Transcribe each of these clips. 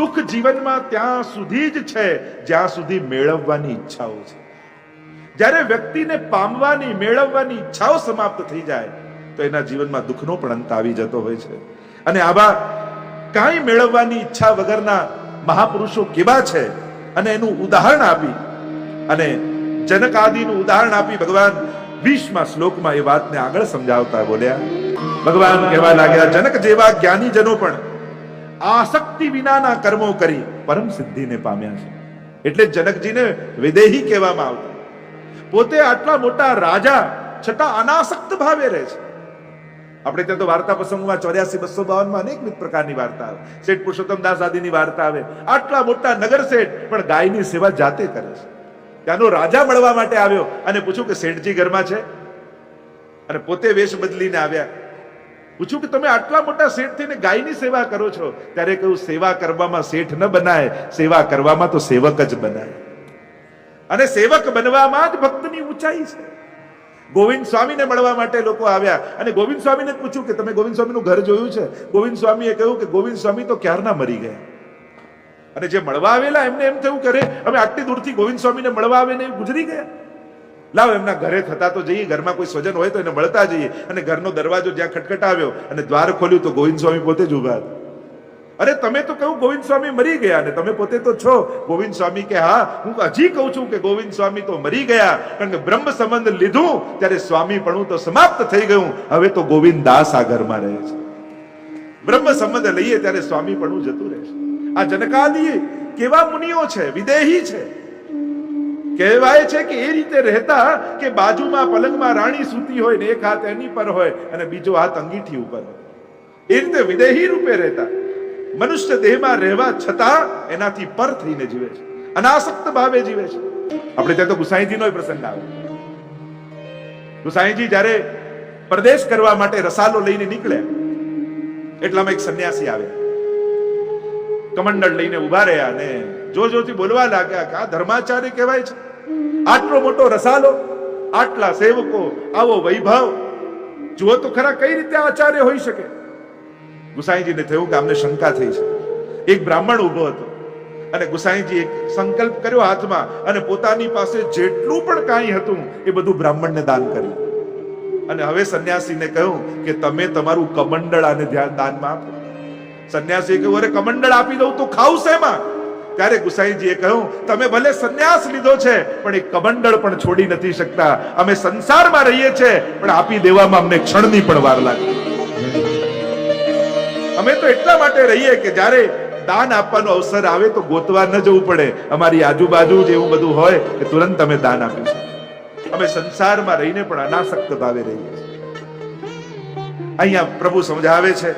દુઃખ જીવનમાં ત્યાં સુધી જ છે, જ્યાં સુધી મેળવવાની ઈચ્છાઓ છે. જ્યારે વ્યક્તિને પામવાની, મેળવવાની ઈચ્છાઓ સમાપ્ત થઈ જાય, તો એના જીવનમાં દુઃખનો પણ અંત આવી જતો હોય છે. અને આવા કાંઈ મેળવવાની ઈચ્છા વગરના મહાપુરુષો કેવા છે? અને એનું ઉદાહરણ આપી, અને જનક આદિનું ઉદાહરણ આપી ભગવાન વીસમાં શ્લોકમાં એ વાતને આગળ સમજાવતા બોલ્યા. ભગવાન કહેવા લાગ્યા, જનક જેવા જ્ઞાની જનો પણ આસક્તિ વિનાના કર્મો કરી પરમ સિદ્ધિને પામ્યા છે. એટલે જનકજીને વિદેહી કહેવામાં આવતા. પોતે આટલા મોટા રાજા છતાં અનાસક્ત ભાવે રહે છે. આપણે ત્યાં તો વાર્તા પ્રસંગમાં ચોર્યાસી, બસો બાવનમાં અનેક પ્રકારની વાર્તા આવે. શેઠ પુરુષોત્તમ દાસ આદિની વાર્તા આવે. આટલા મોટા નગર શેઠ પણ ગાયની સેવા જાતે કરે છે. ત્યાંનો રાજા મળવા માટે આવ્યો અને પૂછ્યું કે શેઠજી ઘરમાં છે? અને પોતે વેશ બદલીને આવ્યા. પૂછ્યું કે તમે આટલા મોટા શેઠ થઈને ગાયની સેવા કરો છો? ત્યારે કહ્યું, સેવા કરવામાં શેઠ ન બનાય, સેવા કરવામાં તો સેવક જ બનાય. અને સેવક બનવામાં જ ભક્તની ઊંચાઈ છે. ગોવિંદ સ્વામીને મળવા માટે લોકો આવ્યા અને ગોવિંદ સ્વામીને પૂછ્યું કે, તમે ગોવિંદ સ્વામીનું ઘર જોયું છે? ગોવિંદ સ્વામીએ કહ્યું કે, ગોવિંદ સ્વામી તો ક્યારના મરી ગયા? અને જે મળવા આવેલા એમને એમ થયું કરે અમે આટલી દૂરથી ગોવિંદ સ્વામીને મળવા આવે ને ગુજરી ગયા. લાવ, એમના ઘરે થતા તો જઈએ, ઘરમાં કોઈ સ્વજન હોય તો એને મળતા જઈએ. અને ઘરનો દરવાજો જ્યાં ખટખટાવ્યો અને દ્વાર ખોલ્યું તો ગોવિંદ સ્વામી પોતે જ ઊભા અરે, તમે તો કહું ગોવિંદ સ્વામી મરી ગયા ને તમે પોતે તો છો. ગોવિંદ સ્વામી કે, હા, હું હજી કહું છું કે ગોવિંદ સ્વામી તો મરી ગયા. કારણ કે બ્રહ્મ સંબંધ લીધું, ત્યારે સ્વામી પણ તો સમાપ્ત થઈ ગયું. હવે તો ગોવિંદ દાસ આ ઘરમાં રહે છે. બ્રહ્મ સંબંધ લઈએ ત્યારે સ્વામી પણ જતું રહે છે. આ જનકાદી કેવા મુનિઓ છે, વિદેહી છે. કહેવાય છે કે એ રીતે રહેતા કે બાજુમાં પલંગમાં રાણી સૂતી હોય ને એક હાથ એની પર હોય અને બીજો હાથ અંગીઠી ઉપર હોય. એ રીતે વિદેહી રૂપે રહેતા. મનુષ્ય દેહમાં રહેવા છતાં એનાથી પર થઈને જીવે છે. અનાસક્ત ભાવે જીવે છે. આપણે ત્યાં તો ગુસાઈજીનો પ્રસંગ આવે. ગુસાઈજી જ્યારે પ્રદેશ કરવા માટે રસાલો લઈને નીકળ્યા, એટલામાં એક સંન્યાસી આવે કમંડળ લઈને ઊભા રહ્યા અને જો જોરથી બોલવા લાગ્યા કે આ ધર્માચાર્ય કહેવાય છે. આટલો મોટો રસાલો, આટલા સેવકો, આવો વૈભવ. જુઓ તો ખરા કઈ રીતે આચાર્ય હોઈ શકે? ગુસાઈજીને થયું કે આમને શંકા થઈ છે. એક બ્રાહ્મણ ઊભો હતો અને ગુસાઈજી એક સંકલ્પ કર્યો હાથમાં અને પોતાની પાસે જેટલું પણ કાંઈ હતું એ બધું બ્રાહ્મણને દાન કર્યું. અને હવે સંન્યાસીને કહ્યું કે તમે તમારું કમંડળ આને ધ્યાન દાનમાં આપો. સંન્યાસીએ કહ્યું, અરે, કમંડળ આપી દઉં તો ખાવ શેમાં? ત્યારે ગુસાઈજીએ કહ્યું, તમે ભલે સંન્યાસ લીધો છે, પણ એ કમંડળ પણ છોડી નથી શકતા. અમે સંસારમાં રહીએ છીએ, પણ આપી દેવામાં અમને ક્ષણની પણ વાર લાગે. અમે તો એટલા માટે રહીએ કે જ્યારે દાન આપવાનો અવસર આવે તો ગોતવા ન જવું પડે. અમારી આજુબાજુ જ એવું બધું હોય કે તુરંત અમે દાન આપીશું અમે સંસારમાં રહીને પણ અનાસક્ત ભાવે રહીએ અહીંયા પ્રભુ સમજાવે છે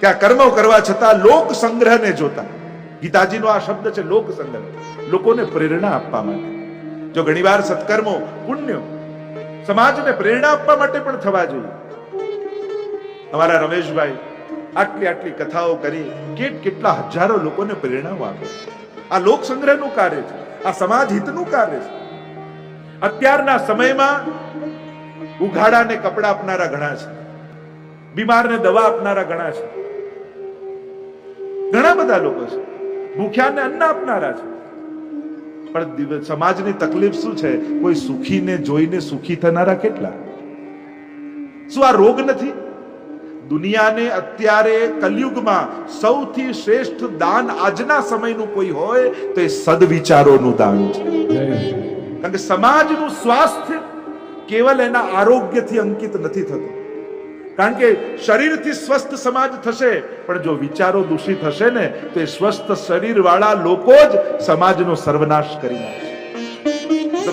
કે આ કર્મો કરવા છતાં લોક સંગ્રહને જોતા. ગીતાજીનો આ શબ્દ છે લોક સંગમ લોકોને પ્રેરણા આપવા માટે. જો ઘણીવાર સત્કર્મો પુણ્ય, સમાજને પ્રેરણા આપવા માટે પણ થવા જોઈએ. અમારા રમેશભાઈ આટલી આટલી કથાઓ કરી, કેટ કેટલા હજારો લોકોને પ્રેરણાઓ આપે આ લોક સંગ્રહનું કાર્ય છે, આ સમાજ હિતનું કાર્ય છે. અત્યારના સમયમાં ઉઘાડાને કપડા આપનારા ઘણા છે. બીમારને દવા આપનારા ઘણા છે. ઘણા બધા લોકો છે. ભૂખ્યાને અન્ન આપનારા છે. પણ સમાજની તકલીફ શું છે? કોઈ સુખીને જોઈને સુખી થનારા કેટલા? શું આ રોગ નથી? દુનિયાને અત્યારે કલયુગમાં સૌથી શ્રેષ્ઠ દાન આજના સમયનું કોઈ હોય, તો એ સદવિચારોનું દાન છે. કારણ કે સમાજનું સ્વાસ્થ્ય કેવલ એના આરોગ્યથી અંકિત નથી થતું. કારણ કે શરીરથી સ્વસ્થ સમાજ થશે. પણ જો વિચારો દૂષિત હશે ને, તો એ સ્વસ્થ શરીર વાળા લોકો જ સમાજનો સર્વનાશ કરી નાખશે.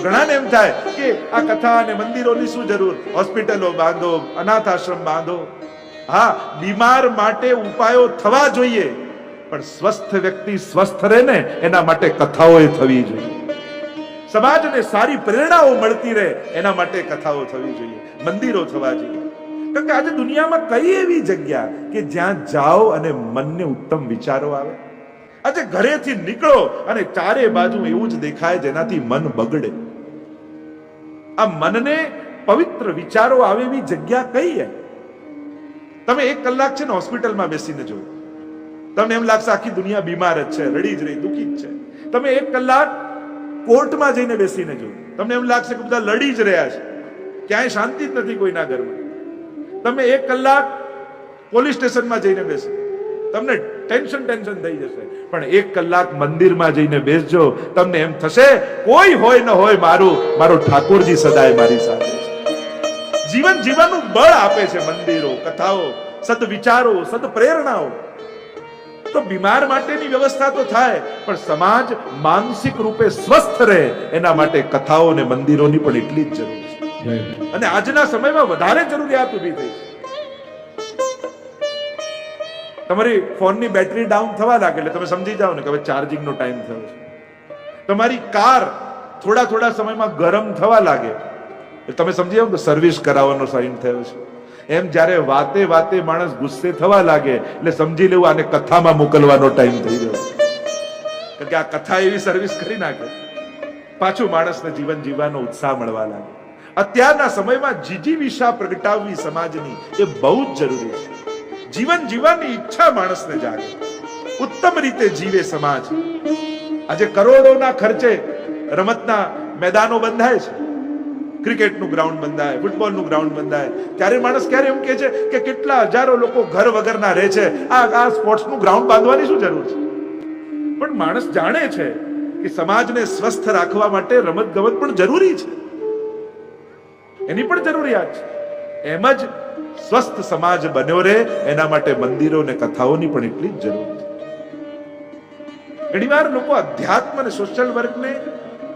ઘણાને એમ થાય કે આ કથા અને મંદિરોની શું જરૂર? હોસ્પિટલો બાંધો અનાથ આશ્રમ બાંધો. હા, બીમાર માટે ઉપાયો થવા જોઈએ. પણ સ્વસ્થ વ્યક્તિ સ્વસ્થ રહે ને, એના માટે કથાઓ થવી જોઈએ. સમાજને સારી પ્રેરણાઓ મળતી રહે, એના માટે કથાઓ થવી જોઈએ. મંદિરો થવા જોઈએ. કારણ કે આજે દુનિયામાં કઈ એવી જગ્યા કે જ્યાં જાઓ અને મનને ઉત્તમ વિચારો આવે? આજે ઘરેથી નીકળો અને ચારે બાજુ એવું જ દેખાય જેનાથી મન બગડે. આ મનને પવિત્ર વિચારો આવે એવી જગ્યા કઈ તમે એક કલાક છે ને હોસ્પિટલમાં બેસીને જોયું. તમને એમ લાગશે આખી દુનિયા બીમાર જ છે, રડી જ રહી, દુઃખી જ છે. તમે એક કલાક કોર્ટમાં જઈને બેસીને જો તમને એમ લાગશે કે બધા લડી જ રહ્યા છે. ક્યાંય શાંતિ જ નથી કોઈના ઘરમાં. તમે એક કલાક પોલીસ સ્ટેશનમાં જઈને બેસો. તમને ટેન્શન ટેન્શન થઈ જશે. પણ એક કલાક મંદિરમાં જઈને બેસજો. તમને એમ થશે, કોઈ હોય ન હોય મારું, મારો ઠાકોરજી સદાય મારી સાથે જીવન જીવવાનું બળ આપે છે મંદિરો, કથાઓ સદ વિચારો સદ પ્રેરણાઓ તો બીમાર માટેની વ્યવસ્થા તો થાય, પણ સમાજ માનસિક રૂપે સ્વસ્થ રહે. એના માટે કથાઓ અને મંદિરોની પણ એટલી જ જરૂર અને આજના સમયમાં વધારે જરૂરિયાત ઊભી થઈ તમારી ફોનની બેટરી ડાઉન થવા લાગે એટલે તમે સમજી જાઓ ને કે હવે ચાર્જિંગનો ટાઈમ થયો છે. તમારી કાર થોડા થોડા સમયમાં ગરમ થવા લાગે. એટલે તમે સમજી જાઓ કે સર્વિસ કરાવવાનો સાઇન થયો છે. એમ જ્યારે વાતે વાતે માણસ ગુસ્સે થવા લાગે એટલે સમજી લેવું આને કથામાં મોકલવાનો ટાઈમ થઈ ગયો. કારણ કે આ કથા એવી સર્વિસ કરી નાખે. પાછું માણસને જીવન જીવવાનો ઉત્સાહ મળવા લાગે. અત્યારના સમયમાં જીજીવિષા પ્રગટાવવી સમાજની એ બહુ જ જરૂરી છે. જીવન જીવવાની ઈચ્છા માણસને જાગે. ઉત્તમ રીતે જીવે સમાજ. આજે કરોડોના ખર્ચે રમતના મેદાનો બંધાય છે. ક્રિકેટનું ગ્રાઉન્ડ બંધાય, ફૂટબોલનું ગ્રાઉન્ડ બંધાય. ત્યારે માણસ ક્યારે એમ કહે છે કે કેટલા હજારો લોકો ઘર વગરના રહે છે. આ આ સ્પોર્ટ્સનું ગ્રાઉન્ડ બાંધવાની શું જરૂર છે? પણ માણસ જાણે છે કે સમાજને સ્વસ્થ રાખવા માટે રમત ગમત પણ જરૂરી છે. એની પણ જરૂરિયાત છે. એમ જ સ્વસ્થ સમાજ બન્યો રહે, એના માટે મંદિરો અને કથાઓની પણ એટલી જ જરૂર છે. ઘણીવાર લોકો અધ્યાત્મ અને સોશિયલ વર્કને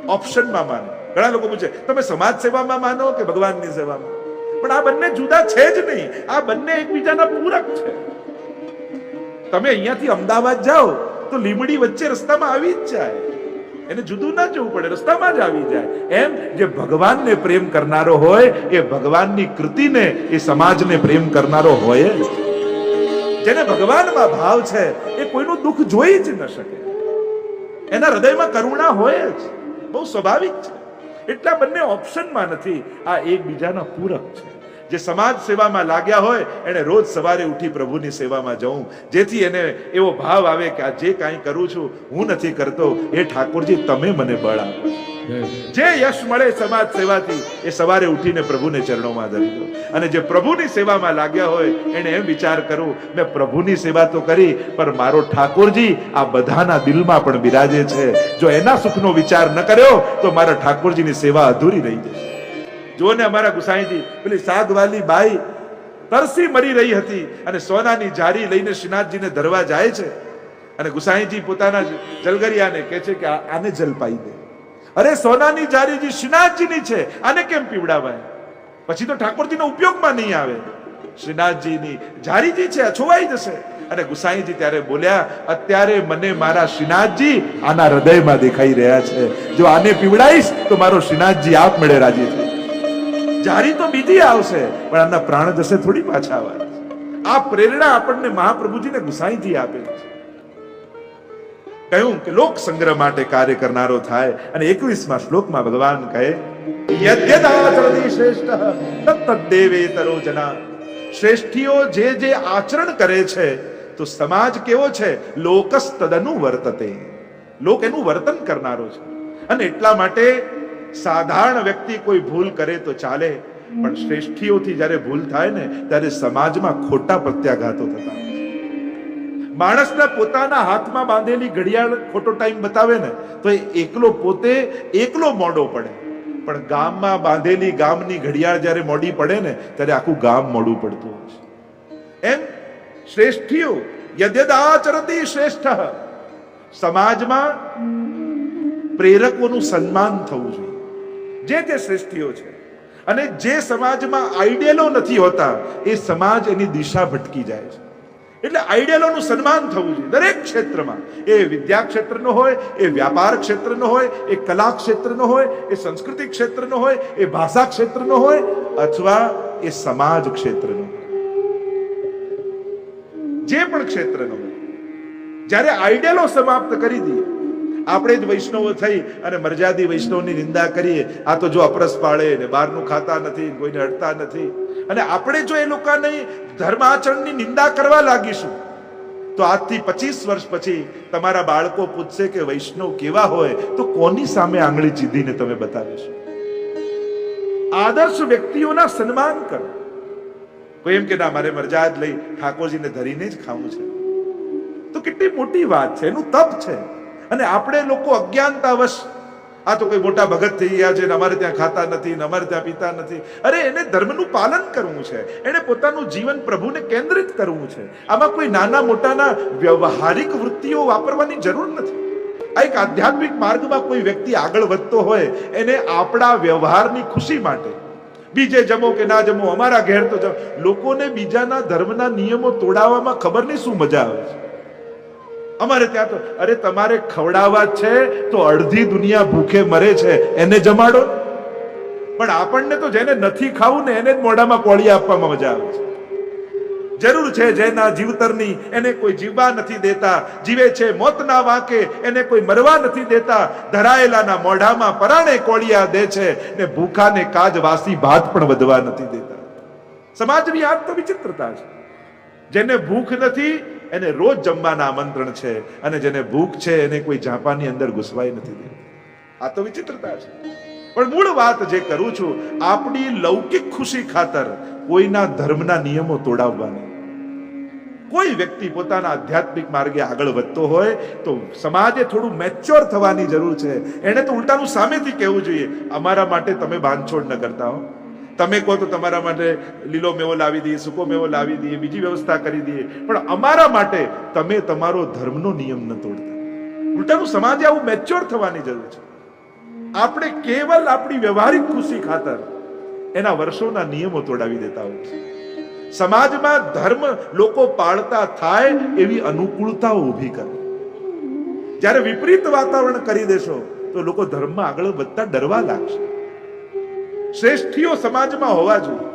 ઓપ્શનમાં માને. ઘણા લોકો પૂછે, તમે સમાજ સેવામાં માનો કે ભગવાનની સેવામાં? પણ આ બંને જુદા છે જ નહીં. આ બંને એકબીજાના પૂરક છે. તમે અહીંયાથી અમદાવાદ જાઓ તો લીમડી વચ્ચે રસ્તામાં આવી જ જાય. એને જુદું ના જવું પડે, રસ્તામાં જ આવી જાય. એમ જે ભગવાનને પ્રેમ કરનારો હોય, એ ભગવાનની કૃતિને, એ સમાજને પ્રેમ કરનારો હોય જેને ભગવાનમાં ભાવ છે, એ કોઈનું દુઃખ જોઈ જ ન શકે. એના હૃદયમાં કરુણા હોય જ. બહુ સ્વાભાવિક છે. એટલા બંને ઓપ્શનમાં નથી. આ એકબીજાના પૂરક છે. જે સમાજ સેવામાં લાગ્યા હોય એને રોજ સવારે ઉઠી પ્રભુની સેવામાં જવું. જેથી એને એવો ભાવ આવે કે આ જે કાંઈ કરું છું હું નથી કરતો. એ ઠાકોરજી તમે મને બળ આપો. જે યશ મળે સમાજ સેવાથી એ સવારે ઉઠીને પ્રભુને ચરણોમાં ધરી દો. અને જે પ્રભુની સેવામાં લાગ્યા હોય એને એમ વિચાર કરું મેં પ્રભુની સેવા તો કરી પણ મારો ઠાકોરજી આ બધાના દિલમાં પણ બિરાજે છે. જો એના સુખનો વિચાર ન કર્યો તો મારા ઠાકોરજીની સેવા અધૂરી રહી જશે. જો અમારા ગુસાઈજી પેલી સાગવાલી બાઈ તરસી મરી રહી હતી અને સોનાની જારી લઈને શ્રીનાથજીને ધરવા જાય છે. અને ગુસાઈજી પોતાના જલગરિયાને કહે છે કે આને જલપાઈ દે. અરે, સોનાની જારી જે શ્રીનાથજીની છે, આને કેમ પીવડાવાય? પછી તો ઠાકોરજીનો ઉપયોગમાં નહીં આવે. શ્રીનાથજીની જારીજી છે છોવાઈ જશે. અને ગુસાઈજી ત્યારે બોલ્યા, અત્યારે મને મારા શ્રીનાથજી આના હૃદયમાં દેખાઈ રહ્યા છે. જો આને પીવડાઈશ, તો મારો શ્રીનાથજી આપ મળે રાજી છે જારી તો બીજી આવશે, પણ આના પ્રાણ જશે થોડી પાછા આવવાના આ પ્રેરણા આપણને મહાપ્રભુજીને ગુસાઈથી આપે છે. કહ્યું કે લોક સંગ્રહ માટે કાર્ય કરનારો થાય અને એકવીસમાં શ્લોકમાં ભગવાન કહે તત્તદ્દેવેતરો જના. શ્રેષ્ઠીઓ જે જે આચરણ કરે છે, તો સમાજ કેવો છે? લોકસ વર્તતે લોક એનું વર્તન કરનારો છે. અને એટલા માટે સાધારણ વ્યક્તિ કોઈ ભૂલ કરે તો ચાલે, પણ શ્રેષ્ઠીઓથી જ્યારે ભૂલ થાય ને, ત્યારે સમાજમાં ખોટા પ્રત્યાઘાતો થતા. માણસના પોતાના હાથમાં બાંધેલી ઘડિયાળ ખોટો ટાઈમ બતાવે ને, તો એ એકલો પોતે એકલો મોડો પડે. પણ ગામમાં બાંધેલી ગામની ઘડિયાળ જ્યારે મોડી પડે ને, ત્યારે આખું ગામ મોડું પડતું હોય છે. એમ શ્રેષ્ઠીઓ યદ્યદાચરતી શ્રેષ્ઠ. સમાજમાં પ્રેરકોનું સન્માન થવું જોઈએ. જે તે શ્રેષ્ઠીઓ છે. અને જે સમાજમાં આઈડિયલો નથી હોતા, એ સમાજ એની દિશા ભટકી જાય છે. એટલે આઈડિયલોનું સન્માન થવું જોઈએ દરેક ક્ષેત્રમાં. એ વિદ્યા ક્ષેત્રનો હોય, એ વ્યાપાર ક્ષેત્રનો હોય, એ કલા ક્ષેત્રનો હોય, એ સંસ્કૃતિ ક્ષેત્રનો હોય, એ ભાષા ક્ષેત્રનો હોય, અથવા એ સમાજ ક્ષેત્રનો જે પણ ક્ષેત્રનો હોય. જ્યારે આઈડિયલો સમાપ્ત કરી દઈએ આપણે જ વૈષ્ણવો થઈ અને મર્યાદી વૈષ્ણવની નિંદા કરીએ. આ તો જો અપરસ પાળે ને બહારનું ખાતા નથી, કોઈને હડતા નથી. અને આપણે જો એ લોકોની ધર્માચરણની નિંદા કરવા લાગીશું, તો આજથી પચીસ વર્ષ પછી તમારા બાળકો પૂછશે કે વૈષ્ણવ કેવા હોય, તો કોની સામે આંગળી ચીધીને તમે બતાવીશો આદર્શ વ્યક્તિઓના સન્માન કરો. કોઈ એમ કે, ના, મારે મરજાદ લઈ ઠાકોરજીને ધરીને જ ખાવું છે. તો કેટલી મોટી વાત છે, એનું તપ છે. અને આપણે લોકો અજ્ઞાનતાવશ. આ તો કોઈ મોટા ભગત થઈ ગયા છે ને અમારે ત્યાં ખાતા નથી ને અમારે ત્યાં પીતા નથી. અરે એને ધર્મનું પાલન કરવું છે. એને પોતાનું જીવન પ્રભુને કેન્દ્રિત કરવું છે. આમાં કોઈ નાના મોટાના વ્યવહારિક વૃત્તિઓ વાપરવાની જરૂર નથી. આ એક આધ્યાત્મિક માર્ગમાં કોઈ વ્યક્તિ આગળ વધતો હોય, એને આપણા વ્યવહારની ખુશી માટે. બીજે જમો કે ના જમો, અમારા ઘેર તો જમો લોકોને બીજાના ધર્મના નિયમો તોડાવવામાં ખબર નહીં શું મજા આવે છે. અમારે ત્યાં તો, અરે તમારે ખવડાવવા છે, તો અડધી દુનિયા ભૂખે મરે છે, એને જમાડો. પણ આપણને તો જેને નથી ખાવું ને એને જ મોઢામાં કોળી આપવામાં મજા આવે છે. જરૂર છે જેના જીવતરની એને કોઈ જીવવા નથી દેતા, જીવે છે મોતના વાંકે, એને કોઈ મરવા નથી દેતા, ધરાયેલાના મોઢામાં પરાણે કોળિયા દે છે ને ભૂખાને કાજ વાસી ભાત પણ વધવા નથી દેતા. સમાજની આ તો વિચિત્રતા છે. જેને ભૂખ નથી એને રોજ જમવાના આમંત્રણ છે અને જેને ભૂખ છે એને કોઈ ઝાંપાની અંદર ઘૂસવાય નથી. દેતી આ તો વિચિત્રતા છે. પણ મૂળ વાત જે કરું છું, આપણી લૌકિક ખુશી ખાતર કોઈના ધર્મના નિયમો તોડાવવાની. કોઈ વ્યક્તિ પોતાના આધ્યાત્મિક માર્ગે આગળ વધતો હોય તો સમાજે થોડું મેચ્યોર થવાની જરૂર છે. એને તો ઉલટાનું સામેથી કહેવું જોઈએ. અમારા માટે તમે બાંધછોડ ન કરતા હો. તમે કહો તો તમારા માટે લીલો મેવો લાવી દઈએ, સૂકો મેવો લાવી દઈએ, બીજી વ્યવસ્થા કરી દઈએ. પણ અમારા માટે તમે તમારો ધર્મનો નિયમ ન તોડતા. ઉલટાનું સમાજે આવું મેચ્યોર થવાની જરૂર છે. આપણે કેવલ આપણી વ્યવહારિક ખુશી ખાતર એના વર્ષોના નિયમો તોડાવી દેતા હોય છે. સમાજમાં ધર્મ લોકો પાળતા થાય એવી અનુકૂળતાઓ ઊભી કરો. જ્યારે વિપરીત વાતાવરણ કરી દેશો, તો લોકો ધર્મમાં આગળ વધતા ડરવા લાગશે. શ્રેષ્ઠીઓ સમાજમાં હોવા જોઈએ.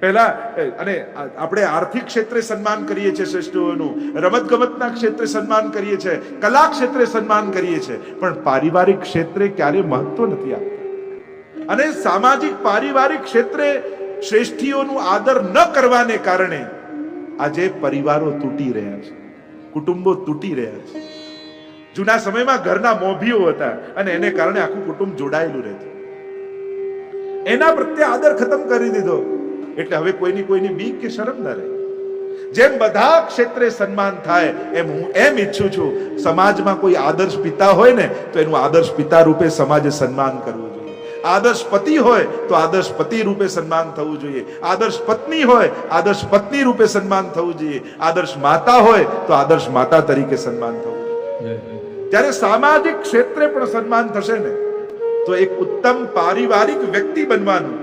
પહેલા અને આપણે આર્થિક ક્ષેત્રે સન્માન કરીએ છીએ શ્રેષ્ઠીઓનું રમત ગમતના ક્ષેત્રે સન્માન કરીએ છીએ, કલા ક્ષેત્રે સન્માન કરીએ છીએ, પણ પારિવારિક ક્ષેત્રે ક્યારે મહત્વ નથી આપતા. અને સામાજિક પારિવારિક ક્ષેત્રે શ્રેષ્ઠીઓનું આદર ન કરવાને કારણે આજે પરિવારો તૂટી રહ્યા છે, કુટુંબો તૂટી રહ્યા છે. જૂના સમયમાં ઘરના મોભીઓ હતા અને એને કારણે આખું કુટુંબ જોડાયેલું રહેતું. એના પ્રત્યે આદર ખતમ કરી દીધો. એટલે હવે કોઈની કોઈની બીક કે શરમ ન રહે. જેમ બધા ક્ષેત્રે સન્માન થાય એમ હું એમ ઈચ્છું છું સમાજમાં કોઈ આદર્શ પિતા હોય ને તો એનું આદર્શ પિતા રૂપે સમાજે સન્માન કરવું જોઈએ. આદર્શ પતિ હોય તો આદર્શ પતિ રૂપે સન્માન થવું જોઈએ. આદર્શ પત્ની હોય આદર્શ પત્ની રૂપે સન્માન થવું જોઈએ. આદર્શ માતા હોય તો આદર્શ માતા તરીકે સન્માન થવું જોઈએ. ત્યારે સામાજિક ક્ષેત્રે પણ સન્માન થશે ને? તો એક ઉત્તમ પારિવારિક વ્યક્તિ બનવાનું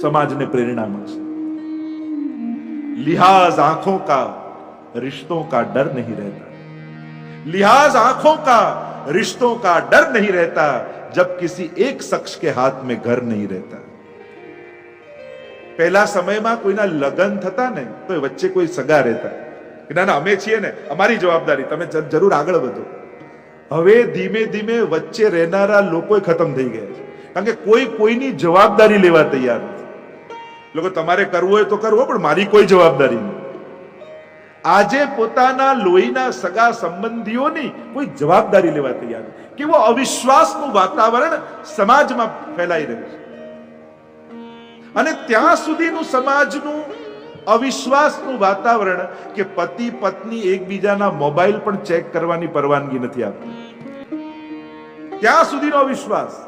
સમાજને પ્રેરણા મળશે लिहाज आंखों का रिश्तों का डर नहीं रहता लिहाज आंखों का रिश्तों का डर नहीं रहता जब किसी एक शख्स के हाथ में घर नहीं रहता પહેલા સમયમાં કોઈના લગ્ન થતા ને તો એ વચ્ચે કોઈ સગા રહેતા કે ના ના અમે છીએ ને અમારી જવાબદારી તમે જ- જરૂર આગળ વધો હવે ધીમે ધીમે વચ્ચે રહેનારા લોકો ખતમ થઈ ગયા છે. કારણ કે કોઈ કોઈની જવાબદારી લેવા તૈયાર નથી. લોકો તમારે કરવું હોય તો કરવો પણ મારી કોઈ જવાબદારી નહીં આજે પોતાના લોહીના સગા સંબંધીઓની કોઈ જવાબદારી લેવા તૈયાર કેવો અવિશ્વાસનું વાતાવરણ સમાજમાં ફેલાઈ રહ્યું છે. અને ત્યાં સુધીનું સમાજનું અવિશ્વાસનું વાતાવરણ કે પતિ પત્ની એકબીજાના મોબાઈલ પણ ચેક કરવાની પરવાનગી નથી આપતી. ત્યાં સુધીનો અવિશ્વાસ.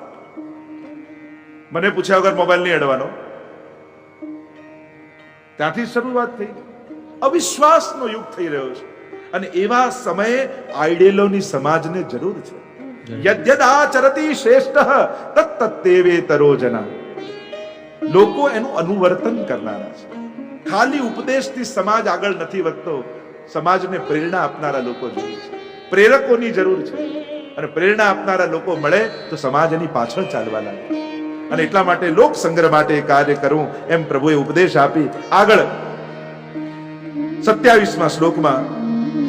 મને પૂછ્યા વગર મોબાઈલ નહીં અડવાનો. ત્યાંથી શરૂઆત થઈ. અવિશ્વાસનો યુગ થઈ રહ્યો છે. અને એવા સમયે આઈડેલોની સમાજને જરૂર છે. યદ્યદ આચરતી શ્રેષ્ઠ તત્તેવે તેવેતરો જના. લોકો એનું અનુવર્તન કરનારા છે. ખાલી ઉપદેશથી સમાજ આગળ નથી વધતો, સમાજને પ્રેરણા આપનારા લોકો જોઈએ છે. પ્રેરકોની જરૂર છે. અને પ્રેરણા આપનારા લોકો મળે તો સમાજ એની પાછળ ચાલવા લાગે. અને એટલા માટે લોક સંગ્રહ માટે કાર્ય કરવું એમ પ્રભુએ ઉપદેશ આપી આગળ સત્યાવીસમાં શ્લોકમાં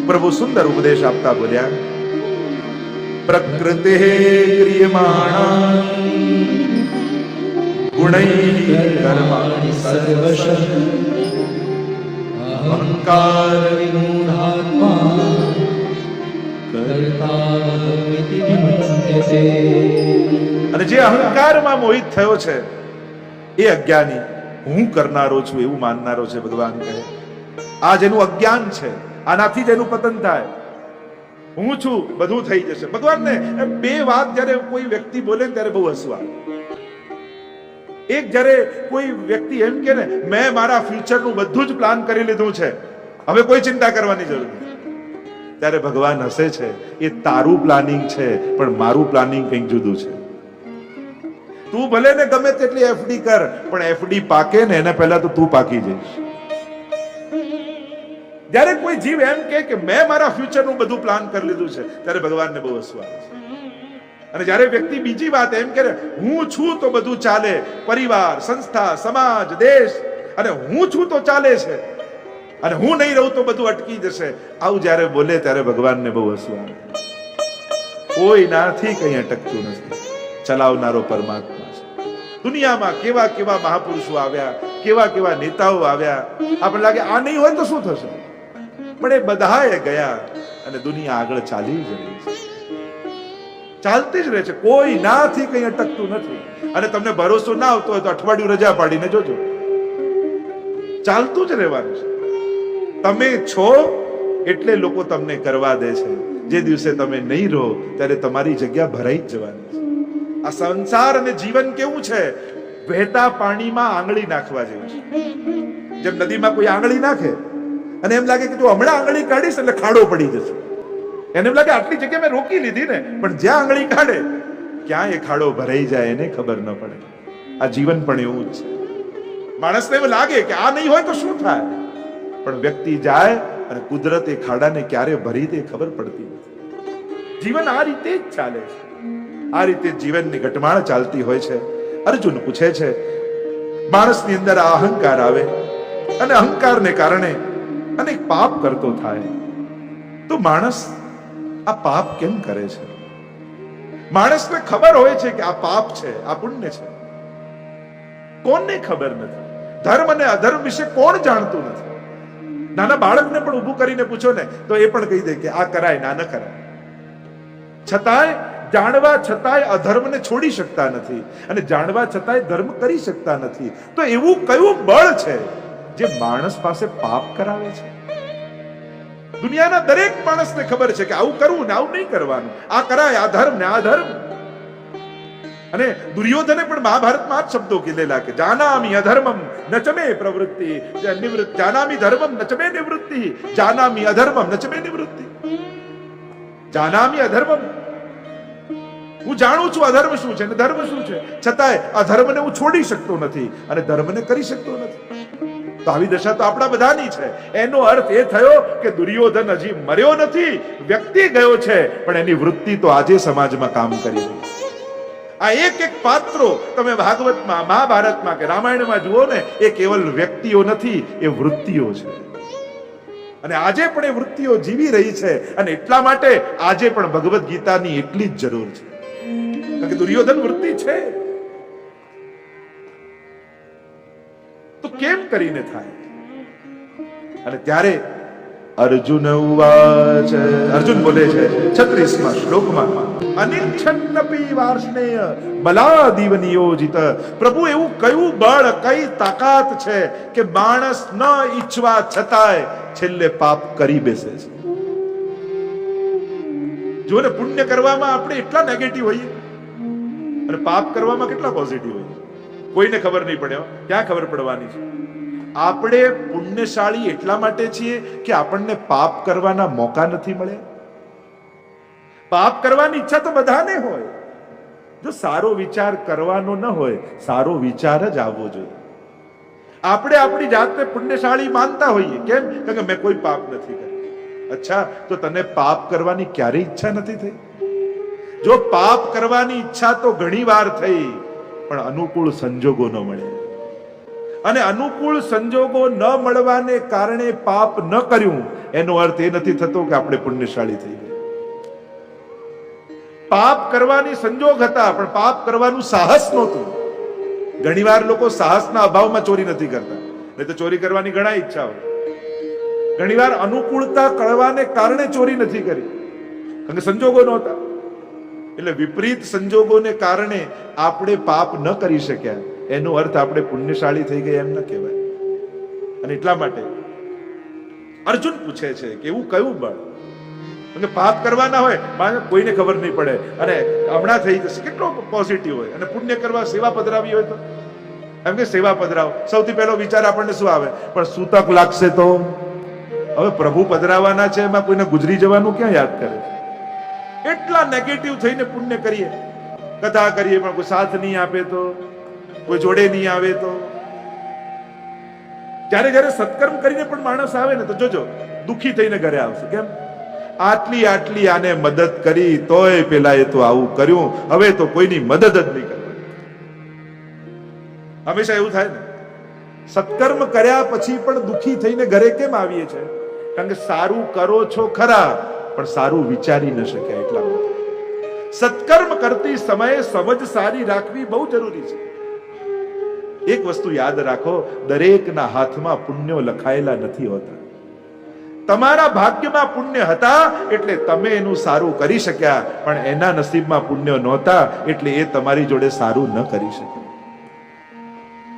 પ્રભુ સુંદર ઉપદેશ આપતા બોલ્યા, પ્રકૃતે ક્રિયમાણા ગુણૈ કર્માણિ સર્વશ. અહંકાર વિમૂઢાત્મા અને જે અહંકારમાં મોહિત થયો છે, એ અજ્ઞાની હું કરનારો છું એવું માનનારો છે ભગવાન કહે. આ જેનું અજ્ઞાન છે, આનાથી જ એનું પતન થાય. હું છું, બધું થઈ જશે. ભગવાનને બે વાત જ્યારે કોઈ વ્યક્તિ બોલે ત્યારે બહુ હસવું. એક જ્યારે કોઈ વ્યક્તિ એમ કે ને, મેં મારા ફ્યુચરનું બધું જ પ્લાન કરી લીધું છે. હવે કોઈ ચિંતા કરવાની જરૂર નથી. ત્યારે ભગવાન હસે છે, એ તારું પ્લાનિંગ છે, પણ મારું પ્લાનિંગ કંઈક જુદું છે. તું ભલે ને ગમે તેટલી એફડી કર, પણ એફડી પાકે ને, એના પહેલા તો તું પાકી જઈશ. જ્યારે કોઈ જીવ એમ કે, મેં મારા ફ્યુચરનું બધું પ્લાન કરી લીધું છે, ત્યારે ભગવાનને બહુ હસવું છે. અને જ્યારે વ્યક્તિ બીજી વાત એમ કરે હું છું તો બધું ચાલે, પરિવાર, સંસ્થા, સમાજ, દેશ, અને હું છું તો ચાલે છે. અને હું નહીં રહું તો બધું અટકી જશે. આવું જ્યારે બોલે ત્યારે ભગવાનને બહુ હસવું આવે. કોઈ નાથી કંઈ અટકતું નથી. ચલાવનારો પરમાત્મા છે. દુનિયામાં કેવા કેવા મહાપુરુષો આવ્યા, કેવા કેવા નેતાઓ આવ્યા. આપણે લાગે, આ નહીં હોય તો શું થશે? પણ એ બધાએ ગયા અને દુનિયા આગળ ચાલી જ રહી છે. ચાલતી જ રહે છે. કોઈ નાથી કંઈ અટકતું નથી. અને તમને ભરોસો ના આવતો હોય તો અઠવાડિયું રજા પાડીને જોજો. ચાલતું જ રહેવાનું છે. તમે છો એટલે લોકો તમને કરવા દે છે. જે દિવસે તમે નહીં રહો ત્યારે તમારી જગ્યા ભરાઈ જ જવાની છે. આ સંસાર અને જીવન કેવું છે? વહેતા પાણીમાં આંગળી નાખવા જેવું છે. જેમ નદીમાં કોઈ આંગળી નાખે અને એમ લાગે કે જો હમણાં આંગળી કાઢીશ એટલે ખાડો પડી જશે. એને લાગે આટલી જગ્યા મેં રોકી લીધી ને, પણ જ્યાં આંગળી કાઢે ક્યાં એ ખાડો ભરાઈ જાય એને ખબર ન પડે. આ જીવન પણ એવું જ છે. માણસને એવું લાગે કે આ નહીં હોય તો શું થાય? પણ વ્યક્તિ જાય અને કુદરત એ ખાડાને ક્યારે ભરી દે ખબર પડતી નથી. જીવન આ રીતે જ ચાલે છે. આ રીતે જીવનની ઘટમાળ ચાલતી હોય છે. અર્જુન પૂછે છે, માણસની અંદર આ અહંકાર આવે? અને અહંકારને કારણે અનેક પાપ કરતો થાય. તો માણસ આ પાપ કેમ કરે છે? માણસને ખબર હોય છે કે આ પાપ છે, આ પુણ્ય છે. કોણને ખબર નથી? ધર્મ અને અધર્મ વિશે કોણ જાણતું નથી? નાના બાળકને પણ ઊભું કરીને પૂછો ને, તો એ પણ કહી દે કે આ કરાય ના ન કરાય. છતાંય જાણવા છતાંય અધર્મને છોડી શકતા નથી અને જાણવા છતાંય ધર્મ કરી શકતા નથી. તો એવું કયું બળ છે જે માણસ પાસે પાપ કરાવે છે? દુનિયાના દરેક માણસને ખબર છે કે આવું કરવું ને આવું નહીં કરવાનું. આ કરાય, આ ધર્મ ને આ ધર્મ. અને દુર્યોધને પણ મહાભારતમાં આ શબ્દો કીધેલા કે જાનામી અધર્મમ નચમે પ્રવૃત્તિ. નિવૃત્તિ, જાનામી ધર્મમ નચમે નિવૃત્તિ. જાનામી અધર્મમ નચમે નિવૃત્તિ. જાનામી અધર્મમ. હું જાણું છું અધર્મ શું છે અને ધર્મ શું છે. છતાંય અધર્મને હું છોડી શકતો નથી અને ધર્મને કરી શકતો નથી. તો આવી દશા તો આપણા બધાની છે. એનો અર્થ એ થયો કે દુર્યોધન હજી મર્યો નથી, વ્યક્તિ ગયો છે, પણ એની વૃત્તિ તો આજે સમાજમાં કામ કરી રહી આ એક એક પાત્રો તમે ભાગવતમાં, મહાભારતમાં કે રામાયણમાં જુઓ ને, એ કેવલ વ્યક્તિઓ નથી, એ વૃત્તિઓ છે. અને આજે પણ એ વૃત્તિઓ જીવી રહી છે અને એટલા માટે આજે પણ ભગવદ્ ગીતાની એટલી જ જરૂર છે. કારણ કે દુર્યોધન વૃત્તિ છે. કેમ કરીને થાય? અને ત્યારે અર્જુન ઉવાચ અર્જુન બોલે છે, છત્રીસમાં શ્લોકમાં અનિચ્છન્નપી વાર્ષ્ણેય બલાદિવ નિયોજિત પ્રભુ એવું કયું બળ, કઈ તાકાત છે કે માણસ ન ઈચ્છવા છતાંય છેલ્લે પાપ કરી બેસે છે? જો ને, પુણ્ય કરવામાં આપણે એટલા નેગેટિવ હોઈએ. અને પાપ કરવામાં કેટલા પોઝિટિવ હોઈએ? કોઈને ખબર નહીં પડે ક્યાં ખબર પડવાની છે? આપણે પુણ્યશાળી એટલા માટે છીએ કે આપણને પાપ કરવાના મોકા નથી મળે. પાપ કરવાની ઈચ્છા તો બધાને હોય. જો સારો વિચાર કરવાનો ન હોય, સારો વિચાર જ આવવો જોઈએ. આપણે આપણી જાતને પુણ્યશાળી માનતા હોઈએ. કેમ? કે મેં કોઈ પાપ નથી કર્યું. અચ્છા, તો તને પાપ કરવાની ક્યારેય ઈચ્છા નથી થઈ? જો પાપ કરવાની ઈચ્છા તો ઘણી વાર થઈ. પણ અનુકૂળ સંજોગો ન મળે. અને અનુકૂળ સંજોગો ન મળવાને કારણે પાપ ન કર્યું, એનો અર્થ એ નથી થતો કે આપણે પુણ્યશાળી થઈ ગયા. પાપ કરવાની સંજોગ હતા, પણ પાપ કરવાનું સાહસ નહોતું. ઘણીવાર લોકો સાહસના અભાવમાં ચોરી નથી કરતા, નહીં તો ચોરી કરવાની ઘણા ઈચ્છા હોય. ઘણીવાર અનુકૂળતા કળવાને કારણે ચોરી નથી કરી, કારણ કે સંજોગો નહોતા. એટલે વિપરીત સંજોગોને કારણે આપણે પાપ ન કરી શક્યા. એનો અર્થ આપણે પુણ્યશાળી થઈ ગયા એમ ન કહેવાય. અને એટલા માટે અર્જુન પૂછે છે કે એવું કયું બળ? અને પાપ કરવાના હોય માને કોઈને ખબર નહીં પડે. અને હમણાં થઈ જશે. કેટલો પોઝિટિવ હોય. અને પુણ્ય કરવા સેવા પધરાવી હોય તો? એમ કે સેવા પધરાવો. સૌથી પહેલો વિચાર આપણને શું આવે? પણ સૂતક લાગશે તો? હવે પ્રભુ પધરાવાના છે, એમાં કોઈને ગુજરી જવાનું ક્યાં યાદ કરે? એટલા નેગેટિવ થઈને પુણ્ય કરીએ. કથા કરીએ, પણ કોઈ સાથ નહીં આપે તો, કોઈ જોડે નહીં આવે તો. જ્યારે જ્યારે સત્કર્મ કરીને પણ માણસ આવે ને, તો જોજો, દુખી થઈને ઘરે આવશે. કેમ? આટલી આટલી આને મદદ કરી, તોય પેલા એ તો આવું કર્યું. હવે તો કોઈની મદદ જ નહીં કરે હંમેશા એવું થાય ને. સત્કર્મ કર્યા પછી પણ દુખી થઈને ઘરે કેમ આવીએ છે કારણ કે સારું કરો છો ખરા પણ સારું વિચારી ન શક્યા એટલા સત્કર્મ કરતી સમયે સમજ સારી રાખવી બહુ જરૂરી છે. એક વસ્તુ યાદ રાખો, દરેકના હાથમાં પુણ્યો લખાયેલા નથી હોતા. તમારા ભાગ્યમાં પુણ્ય હતા એટલે તમે એનું સારું કરી શક્યા, પણ એના નસીબમાં પુણ્ય નહોતા એટલે એ તમારી જોડે સારું ન કરી શક્યા.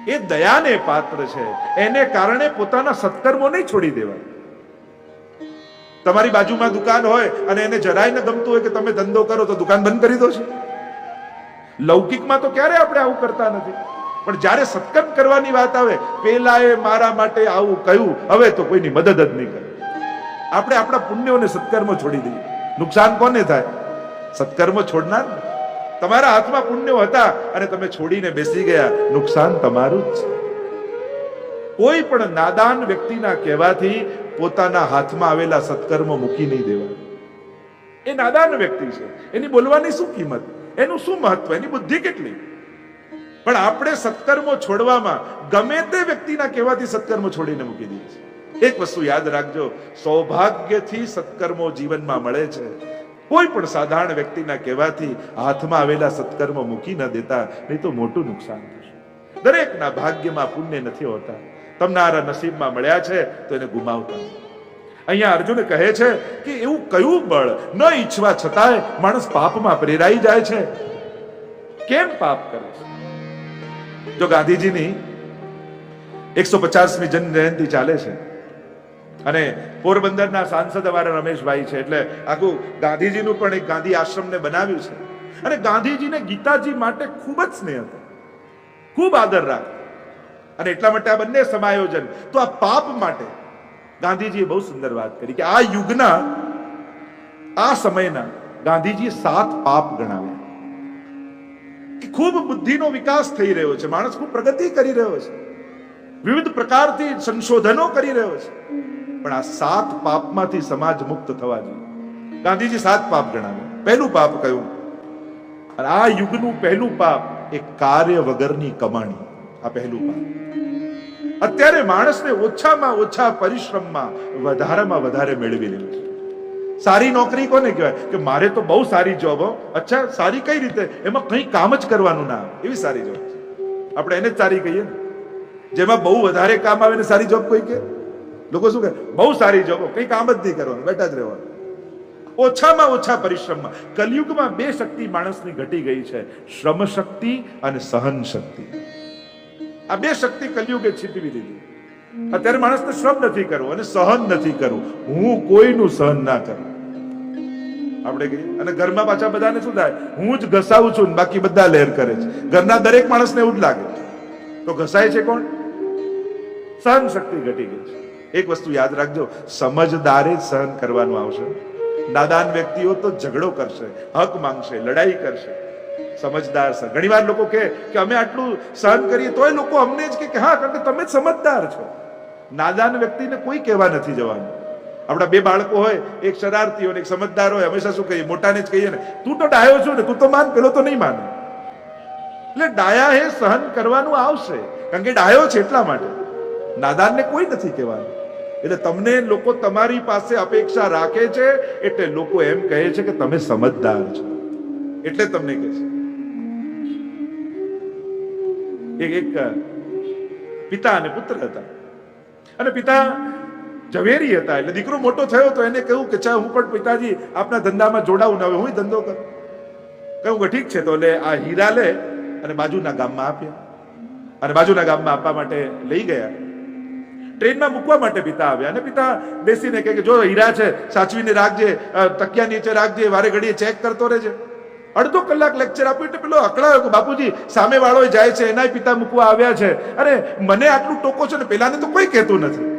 એ દયાને પાત્ર છે. એને કારણે પોતાના સત્કર્મો નહીં છોડી દેવા તમારી બાજુમાં દુકાન હોય અને એને જરાય ન ગમતું હોય કે તમે ધંધો કરો તો દુકાન બંધ કરી દો છો. લૌકિકમાં તો ક્યારે આપણે આવું કરતા નથી? પણ જ્યારે સત્કર્મ કરવાની વાત આવે, પેલાએ મારા માટે આવું કહ્યું, હવે તો કોઈની મદદ જ નહીં કરે. આપણે આપણા પુણ્યોને સત્કર્મ છોડી દઈએ. નુકસાન કોને થાય? સત્કર્મ છોડનાર તમારા હાથમાં પુણ્યો હતા, અને તમે છોડીને બેસી ગયા. નુકસાન તમારું જ છે. કોઈ પણ નાદાન વ્યક્તિના કહેવાથી પોતાના હાથમાં આવેલા સત્કર્મ મૂકી નહીં દેવા એ નાદાન વ્યક્તિ છે. એની બોલવાની શું કિંમત? એનું શું મહત્વ? એની બુદ્ધિ કેટલી? પણ આપણે સત્કર્મો છોડવામાં ગમે તે વ્યક્તિના કહેવાથી સત્કર્મો છોડીને મૂકી દઈએ છીએ. એક વસ્તુ યાદ રાખજો, સૌભાગ્યથી સત્કર્મો જીવનમાં મળે છે. કોઈ પણ સાધારણ વ્યક્તિના કહેવાથી હાથમાં આવેલા સત્કર્મ મૂકી ન દેતા, નહીં તો મોટું નુકસાન થશે. દરેકના ભાગ્યમાં પુણ્ય નથી હોતા. તમારા નસીબમાં મળ્યા છે, તો એને ગુમાવતા અહીંયા અર્જુન કહે છે કે એવું કયું બળ ન ઈચ્છવા છતાંય માણસ પાપમાં પ્રેરાઈ જાય છે. કેમ પાપ કરે છે? જો ગાંધીજીની એકસો પચાસમી જન્મ જયંતિ ચાલે છે અને પોરબંદરના સાંસદ અમારા રમેશભાઈ છે, એટલે આખું ગાંધીજીનું પણ એક ગાંધી આશ્રમને બનાવ્યું છે. અને ગાંધીજીને ગીતાજી માટે ખૂબ જ સ્નેહ હતો. ખૂબ આદર રાખતો અને એટલા માટે આ બંને સમાયોજન. તો આ પાપ માટે ગાંધીજીએ બહુ સુંદર વાત કરી કે આ યુગના, આ સમયના ગાંધીજીએ સાત પાપ ગણાવ્યા. કે ખૂબ બુદ્ધિનો વિકાસ થઈ રહ્યો છે, માણસ ખૂબ પ્રગતિ કરી રહ્યો છે, વિવિધ પ્રકારથી સંશોધનો કરી રહ્યો છે. પણ આ સાત પાપમાંથી સમાજ મુક્ત થવા જોઈએ. ગાંધીજી સાત પાપ ગણાવ્યા. પહેલું પાપ કયું? અને આ યુગનું પહેલું પાપ એ કાર્ય વગરની કમાણી. આ પહેલું અત્યારે માણસને ઓછામાં ઓછા પરિશ્રમમાં વધારેમાં વધારે મેળવી લેવું સારી નોકરી કોને કહેવાય? કે મારે તો બહુ સારી જોબ અચ્છા, સારી કઈ રીતે? એમાં કંઈ કામ જ કરવાનું ના એવી સારી જોબ આપણે એને જ સારી કહીએ ને. જેમાં બહુ વધારે કામ આવે ને સારી જોબ કોઈ કે? લોકો શું કહે? બહુ સારી જોબ કંઈ કામ જ નહીં કરવાનું. બેઠા જ રહેવાનું. ઓછામાં ઓછા પરિશ્રમમાં. કલયુગમાં બે શક્તિ માણસની ઘટી ગઈ છે. શ્રમ શક્તિ અને સહન શક્તિ આ બે શક્તિ કલયુગે છીતવી દીધી. અત્યારે માણસને શ્રમ નથી કરવું અને સહન નથી કરવું. હું કોઈનું સહન ના કરું. આપણે કહીએ, અને ઘરમાં પાછા બધાને શું થાય? હું જ ઘસાવું છું બાકી બધા લહેર કરે છે. ઘરના દરેક માણસને એવું જ લાગે. તો ઘસાય છે કોણ? સહન શક્તિ ઘટી ગઈ છે. એક વસ્તુ યાદ રાખજો, સમજદારે જ સહન કરવાનું આવશે. નાદાન વ્યક્તિઓ તો ઝઘડો કરશે, હક માંગશે, લડાઈ કરશે. સમજદાર છે. ઘણીવાર લોકો કે અમે આટલું સહન કરીએ તોય લોકો અમને જ કે હા, કારણ કે તમે જ સમજદાર છો. નાદાન વ્યક્તિને કોઈ કહેવા નથી જવાનું. આપણા બે બાળકો હોય, એક શરારતી હોય, એક સમજદાર હોય, હંમેશા શું કહીએ? મોટાને જ કહીએ ને, તું તો ડાયો છું ને, તું તો માન, પેલો તો નહીં માને. એટલે ડાયા એ સહન કરવાનું આવશે. કારણ કે ડાયો છે એટલા માટે. નાદાનને કોઈ નથી કહેવાનું. એટલે તમને લોકો તમારી પાસે અપેક્ષા રાખે છે, એટલે લોકો એમ કહે છે કે તમે સમજદાર છો. એટલે તમને કે છે. એક એક પિતા અને પુત્ર હતા. અને પિતા ઝવેરી હતા. એટલે દીકરો મોટો થયો તો એને કહ્યું કે, ચા, હું પણ પિતાજી આપના ધંધામાં જોડાવું ને હવે હું ધંધો કરું. કહ્યું કે ઠીક છે. તો એટલે આ હીરા લે અને બાજુના ગામમાં આપ્યા. અને બાજુના ગામમાં આપવા માટે લઈ ગયા. ટ્રેનમાં મૂકવા માટે પિતા આવ્યા. અને પિતા બેસીને કહે કે, જો હીરા છે, સાચવીને રાખજે તકિયા નીચે રાખજે, વારે ઘડીએ ચેક કરતો રહેજે. અડધો કલાક લેક્ચર આપ્યું એટલે પેલો અકળાયો કે બાપુજી સામે વાળો જાય છે એના પિતા મૂકવા આવ્યા છે. અરે, મને આટલું ટોકો છે ને પેલાને તો કોઈ કહેતું નથી.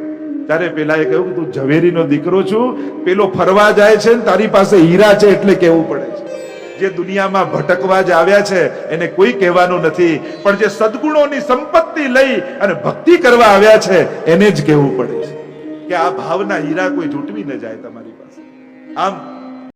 ત્યારે પેલાએ કહ્યું કે તું ઝવેરીનો દીકરો છું, પેલો ફરવા જાય છે ને તારી પાસે હીરા છે એટલે કહેવું પડે છે. જે દુનિયામાં ભટકવા જ આવ્યા છે, એને કોઈ કહેવાનું નથી. પણ જે સદગુણોની સંપત્તિ લઈ અને ભક્તિ કરવા આવ્યા છે, એને જ કહેવું પડે છે. કે આ ભાવના હીરા કોઈ જૂટવી ન જાય તમારી પાસે. આમ